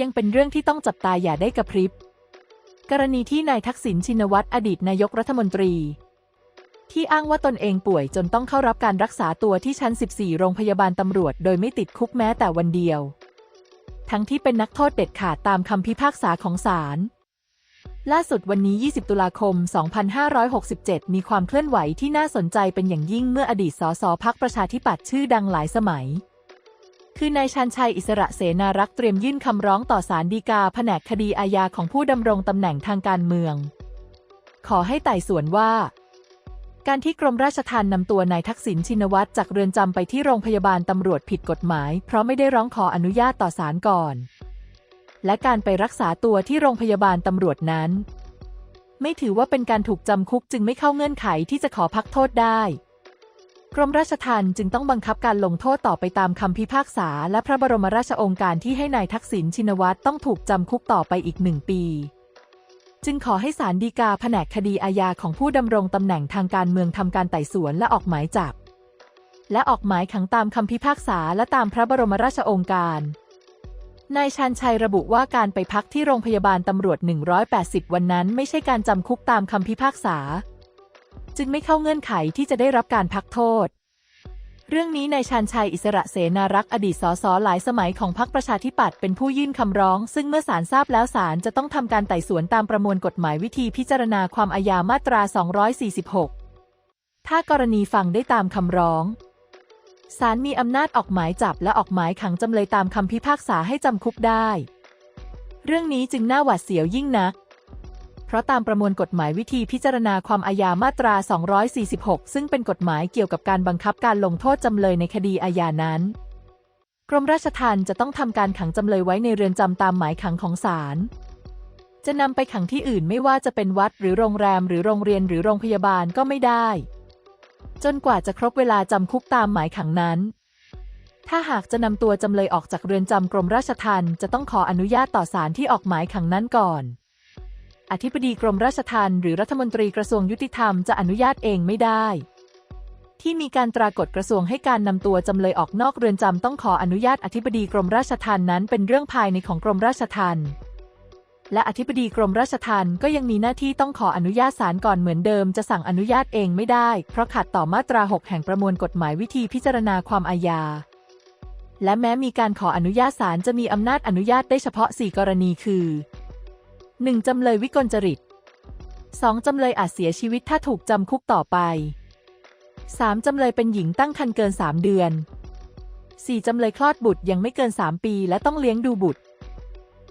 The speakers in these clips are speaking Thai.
ยังเป็นเรื่องที่ต้องจับตาอย่าได้กระพริบ กรณีที่นายทักษิณชินวัตรอดีตนายกรัฐมนตรี ที่อ้างว่าตนเองป่วยจนต้องเข้ารับการรักษาตัวที่ชั้น 14 โรงพยาบาลตำรวจ โดยไม่ติดคุกแม้แต่วันเดียว ทั้งที่เป็นนักโทษเด็ดขาดตามคำพิพากษาของศาลล่าสุดวันนี้ 20 ตุลาคม 2567 มีความเคลื่อนไหวที่น่าสนใจเป็นอย่างยิ่งเมื่ออดีตสสพักประชาธิปัตย์ชื่อดังหลายสมัย คือนายชันชัยอิสระเสนารักษ์เตรียมยื่นคำร้องต่อศาลฎีกาแผนกคดีอาญาของผู้ดำรงตำแหน่งทางการเมือง ขอให้ไต่สวนว่า การที่กรมราชทัณฑ์นำตัวนายทักษิณชินวัตรจากเรือนจำไปที่โรงพยาบาลตำรวจผิดกฎหมาย เพราะไม่ได้ร้องขออนุญาตต่อศาลก่อน และการไปรักษาตัวที่โรงพยาบาลตำรวจนั้น ไม่ถือว่าเป็นการถูกจำคุกจึงไม่เข้าเงื่อนไขที่จะขอพักโทษได้ กรมราชทัณฑ์จึงต้องบังคับการลงโทษต่อไปตามคำพิพากษา และพระบรมราชโองการที่ให้นายทักษิณชินวัตรต้องถูกจำคุกต่อไปอีกหนึ่งปี จึงขอให้ศาลฎีกาแผนกคดีอาญาของผู้ดำรงตำแหน่งทางการเมืองทำการไต่สวนและออกหมายจับ และออกหมายขังตามคำพิพากษาและตามพระบรมราชโองการนายชันชัยระบุว่าการไปพักที่โรงพยาบาลตำรวจ 180 วันนั้นไม่ใช่การจำคุกตามคำพิพากษา จึงไม่เข้าเงื่อนไขที่จะได้รับการพักโทษ เรื่องนี้นายชันชัยอิสระเสนารักษ์อดีตสสหลายสมัยของพรรคประชาธิปัตย์เป็นผู้ยื่นคำร้อง ซึ่งเมื่อศาลทราบแล้วศาลจะต้องทำการไต่สวนตามประมวลกฎหมายวิธีพิจารณาความอาญามาตรา 246 ถ้ากรณีฟังได้ตามคำร้องศาลมีอำนาจออกหมายจับและออกหมายขังจำเลยตามคำพิพากษาให้จำคุกได้ เรื่องนี้จึงน่าหวาดเสียวยิ่งนัก เพราะตามประมวลกฎหมายวิธีพิจารณาความอาญามาตรา 246 ซึ่งเป็นกฎหมายเกี่ยวกับการบังคับการลงโทษจำเลยในคดีอาญานั้น กรมราชทัณฑ์จะต้องทำการขังจำเลยไว้ในเรือนจำตามหมายขังของศาลจะนำไปขังที่อื่นไม่ว่าจะเป็นวัดหรือโรงแรมหรือโรงเรียนหรือโรงพยาบาลก็ไม่ได้ จนกว่าจะครบเวลาจำคุกตามหมายขังนั้น ถ้าหากจะนำตัวจำเลยออกจากเรือนจำกรมราชทัณฑ์จะต้องขออนุญาตต่อศาลที่ออกหมายขังนั้นก่อน อธิบดีกรมราชทัณฑ์หรือรัฐมนตรีกระทรวงยุติธรรมจะอนุญาตเองไม่ได้ ที่มีการตรากฏกระทรวงให้การนำตัวจำเลยออกนอกเรือนจำต้องขออนุญาตอธิบดีกรมราชทัณฑ์นั้นเป็นเรื่องภายในของกรมราชทัณฑ์และอธิบดีกรมราชทัณฑ์ก็ยังมีหน้าที่ต้องขออนุญาตศาลก่อนเหมือนเดิมจะสั่งอนุญาตเองไม่ได้ เพราะขัดต่อมาตรา 6 แห่งประมวลกฎหมายวิธีพิจารณาความอาญา และแม้มีการขออนุญาตศาลจะมีอำนาจอนุญาตได้เฉพาะ 4 กรณีคือ 1. จำเลยวิกลจริต 2. จำเลยอาจเสียชีวิตถ้าถูกจำคุกต่อไป 3. จำเลยเป็นหญิงตั้งครรภ์เกิน 3 เดือน 4. จำเลยคลอดบุตรยังไม่เกิน 3 ปี และต้องเลี้ยงดูบุตร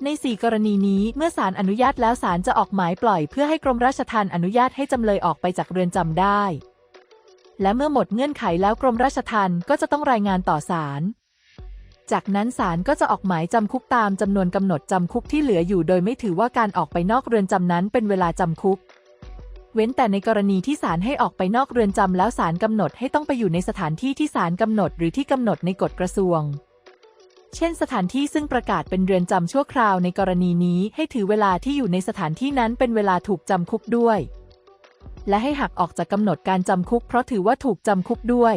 ใน 4 กรณีนี้เมื่อศาลอนุญาตแล้วศาลจะออกหมายปล่อย เพื่อให้กรมราชทัณฑ์อนุญาตให้จำเลยออกไปจากเรือนจำได้ และเมื่อหมดเงื่อนไขแล้วกรมราชทัณฑ์ก็จะต้องรายงานต่อศาล จากนั้นศาลก็จะออกหมายจำคุกตามจำนวนกำหนดจำคุกที่เหลืออยู่ โดยไม่ถือว่าการออกไปนอกเรือนจำนั้นเป็นเวลาจำคุก เว้นแต่ในกรณีที่ศาลให้ออกไปนอกเรือนจำแล้วศาลกำหนดให้ต้องไปอยู่ในสถานที่ที่ศาลกำหนดหรือที่กำหนดในกฎกระทรวง เช่น สถานที่ซึ่งประกาศเป็นเรือนจำชั่วคราวในกรณีนี้ให้ถือเวลาที่อยู่ในสถานที่นั้นเป็นเวลาถูกจำคุกด้วย และให้หักออกจากกำหนดการจำคุก เพราะถือว่าถูกจำคุกด้วย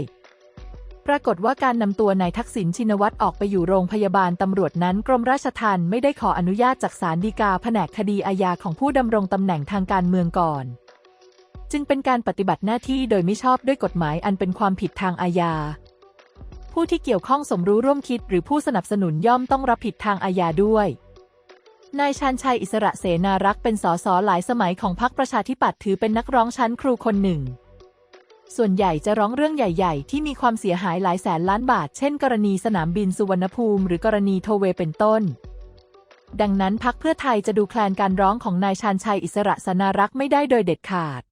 ปรากฏว่าการนำตัวนายทักษิณชินวัตรออกไปอยู่โรงพยาบาลตำรวจนั้น กรมราชทัณฑ์ไม่ได้ขออนุญาตจากศาลฎีกาแผนกคดีอาญาของผู้ดำรงตำแหน่งทางการเมืองก่อน จึงเป็นการปฏิบัติหน้าที่โดยไม่ชอบด้วยกฎหมายอันเป็นความผิดทางอาญา ผู้ที่เกี่ยวข้องสมรู้ร่วมคิดหรือผู้สนับสนุนย่อมต้องรับผิดทางอาญาด้วยนายชันชัยอิสระเสนารักษ์เป็นสสหลายสมัยของพรรคประชาธิปัตย์ถือเป็นนักร้องชั้นครูคนหนึ่ง ส่วนใหญ่จะร้องเรื่องใหญ่ๆ ที่มีความเสียหายหลายแสนล้านบาท เช่น กรณีสนามบินสุวรรณภูมิ หรือกรณีโทเวเป็นต้น ดังนั้นพักเพื่อไทยจะดูแคลนการร้องของนายชาญชัยอิสระสนารักษ์ไม่ได้โดยเด็ดขาด